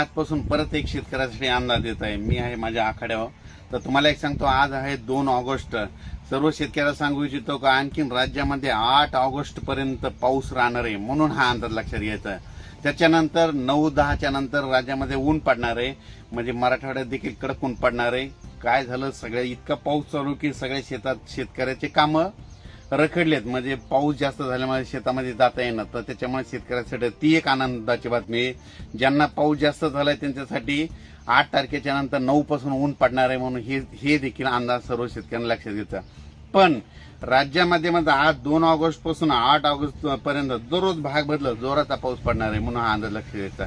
आजपासून परत एक शेतकऱ्यासाठी अंदाज देत आहे. मी आहे माझ्या आखाड्यावर. तर तुम्हाला एक सांगतो आज आहे दोन ऑगस्ट. सर्व शेतकऱ्याला सांगू इच्छितो का आणखीन राज्यामध्ये आठ ऑगस्ट पर्यंत पाऊस राहणार आहे म्हणून हा अंदाज लक्षात घ्यायचा. आहे. त्याच्यानंतर नऊ दहाच्या नंतर राज्यामध्ये ऊन पडणार आहे. म्हणजे मराठवाड्यात देखील कडक ऊन पडणार आहे. काय झालं? सगळ्या इतका पाऊस चालू की सगळ्या शेतात शेतकऱ्याचे कामं रखडलेत. म्हणजे पाऊस जास्त झाल्यामुळे शेतामध्ये जाता येणार तर त्याच्यामुळे शेतकऱ्यासाठी ती एक आनंदाची बातमी आहे. ज्यांना पाऊस जास्त झालाय त्यांच्यासाठी आठ तारखेच्या नंतर नऊ पासून ऊन पडणार आहे म्हणून हे हे देखील अंदाज सर्व शेतकऱ्यांना लक्षात घ्यायचा पण राज्यामध्ये म्हणजे आज दोन ऑगस्टपासून आठ ऑगस्ट पर्यंत दररोज भाग बदलत जोराचा पाऊस पडणार आहे म्हणून हा अंदाज लक्षात घ्यायचा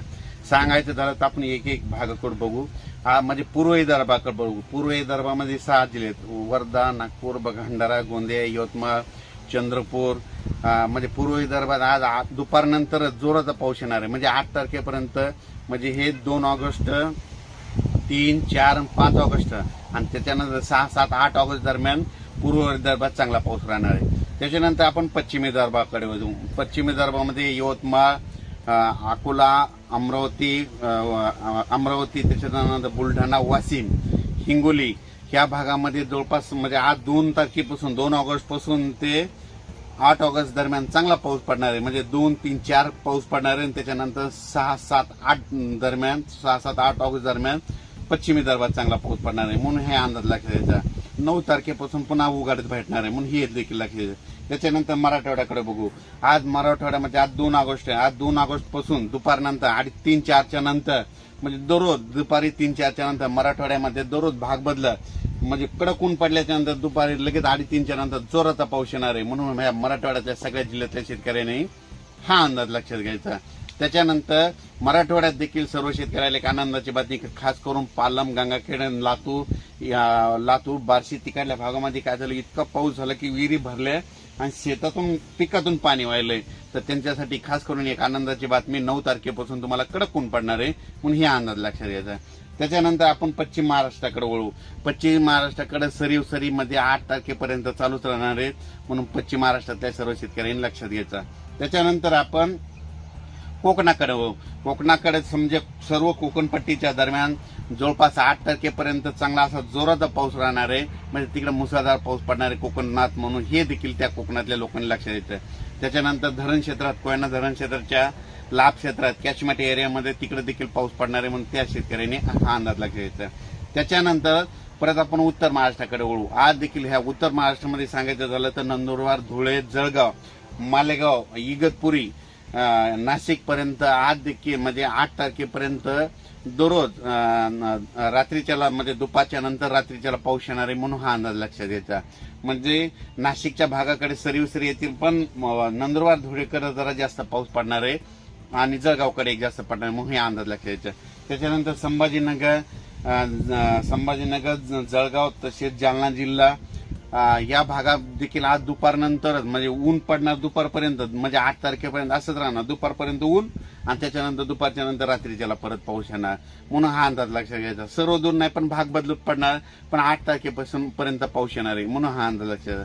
सांगायचं झालं तर आपण एक एक भागाकडे बघू. हा म्हणजे पूर्व विदर्भाकडे बघू. पूर्व विदर्भामध्ये सहा जिल्हे आहेत. वर्धा नागपूर भंडारा गोंदिया यवतमाळ चंद्रपूर. म्हणजे पूर्व विदर्भात आज दुपारनंतर जोराचा पाऊस येणार आहे. म्हणजे आठ तारखेपर्यंत म्हणजे हे दोन ऑगस्ट तीन चार पाच ऑगस्ट. आणि त्याच्यानंतर सहा सात आठ ऑगस्ट दरम्यान पूर्व विदर्भात चांगला पाऊस राहणार आहे. त्याच्यानंतर आपण पश्चिम विदर्भाकडे वळू पश्चिम विदर्भामध्ये यवतमाळ अकोला अमरावती अमरावती त्याच्यानंतर बुलढाणा वाशिम हिंगोली ह्या भागामध्ये जवळपास म्हणजे आज दोन तारखेपासून दोन ऑगस्टपासून ते आठ ऑगस्ट दरम्यान चांगला पाऊस पडणार आहे. म्हणजे दोन तीन चार पाऊस पडणार आहे आणि त्याच्यानंतर सहा सात आठ दरम्यान सहा सात आठ ऑगस्ट दरम्यान पश्चिमी दरबार चांगला पाऊस पडणार आहे. म्हणून हे अंदाज लक्षात त्याचा नऊ तारखेपासून पुन्हा उघाडत भेटणार आहे. म्हणून हे देखील लक्षात त्याच्यानंतर मराठवाड्याकडे बघू. आज मराठवाड्यामध्ये आज दोन ऑगस्ट आहे. आज दोन ऑगस्टपासून दुपारनंतर आणि तीन चारच्या नंतर म्हणजे दररोज दुपारी तीन चारच्या नंतर मराठवाड्यामध्ये दररोज भाग बदलत म्हणजे कडक ऊन पडल्याच्या नंतर दुपारी लगेच आडी तीनच्या नंतर जोराचा पाऊस येणार आहे. म्हणून या मराठवाड्यातल्या सगळ्या जिल्ह्यातल्या शेतकऱ्यांनी हा अंदाज लक्षात घ्यायचा. त्याच्यानंतर मराठवाड्यात देखील सर्व शेतकऱ्याला एक आनंदाची बातमी खास करून पालम गंगाखेड लातूर या लातूर बार्शी तिकडल्या भागामध्ये काय झालं इतका पाऊस झाला की विहिरी भरल्या आणि शेतातून पिकातून पाणी वाहिलंय. तर त्यांच्यासाठी खास करून एक आनंदाची बातमी नऊ तारखेपासून तुम्हाला कडक ऊन पडणार आहे म्हणून हे अंदाज लक्षात घ्यायचा. त्याच्यानंतर आपण पश्चिम महाराष्ट्राकडे वळू. पश्चिम महाराष्ट्राकडे सरीव सरीमध्ये आठ तारखेपर्यंत चालूच राहणार आहेत म्हणून पश्चिम महाराष्ट्रातल्या सर्व शेतकऱ्यांनी लक्षात घ्यायचा. त्याच्यानंतर आपण कोकणाकडे वळू. कोकणाकडे समजे सर्व कोकणपट्टीच्या दरम्यान जवळपास आठ तारखेपर्यंत चांगला असा जोराचा पाऊस राहणार आहे. म्हणजे तिकडे मुसळधार पाऊस पडणार आहे कोकणात म्हणून. हे देखील त्या कोकणातल्या लोकांनी लक्षात द्यायचं त्याच्यानंतर धरण क्षेत्रात कोयना धरण क्षेत्राच्या लाभ क्षेत्रात कॅचमेट एरियामध्ये तिकडे देखील पाऊस पडणार आहे म्हणून त्या शेतकऱ्यांनी हा अंदाज लक्षात द्यायचा त्याच्यानंतर परत आपण उत्तर महाराष्ट्राकडे वळू. आज देखील ह्या उत्तर महाराष्ट्रामध्ये सांगायचं झालं तर नंदुरबार धुळे जळगाव मालेगाव इगतपुरी नाशिकपर्यंत आज देखील म्हणजे आठ तारखेपर्यंत दररोज न- रात्रीच्याला म्हणजे दुपारच्या नंतर रात्रीच्याला पाऊस येणार आहे म्हणून हा अंदाज लक्षात यायचा म्हणजे नाशिकच्या भागाकडे सरीवसरी येतील पण नंदुरबार धुळेकर जरा जास्त पाऊस पडणार आहे आणि जळगावकडे एक जास्त पडणार आहे म्हणून हे अंदाज लक्षात यायचा त्याच्यानंतर संभाजीनगर संभाजीनगर जळगाव तसेच जालना जिल्हा या भागात देखील आज दुपारनंतरच म्हणजे ऊन पडणार दुपारपर्यंत म्हणजे आठ तारखेपर्यंत असंच राहणार. दुपारपर्यंत ऊन आणि त्याच्यानंतर दुपारच्या नंतर रात्री त्याला परत पाऊस येणार. म्हणून हा अंदाज लक्षात घ्यायचा. सर्व दूर नाही पण भाग बदलत पडणार. पण आठ तारखेपासून पर्यंत पाऊस येणार आहे. म्हणून हा अंदाज लक्षात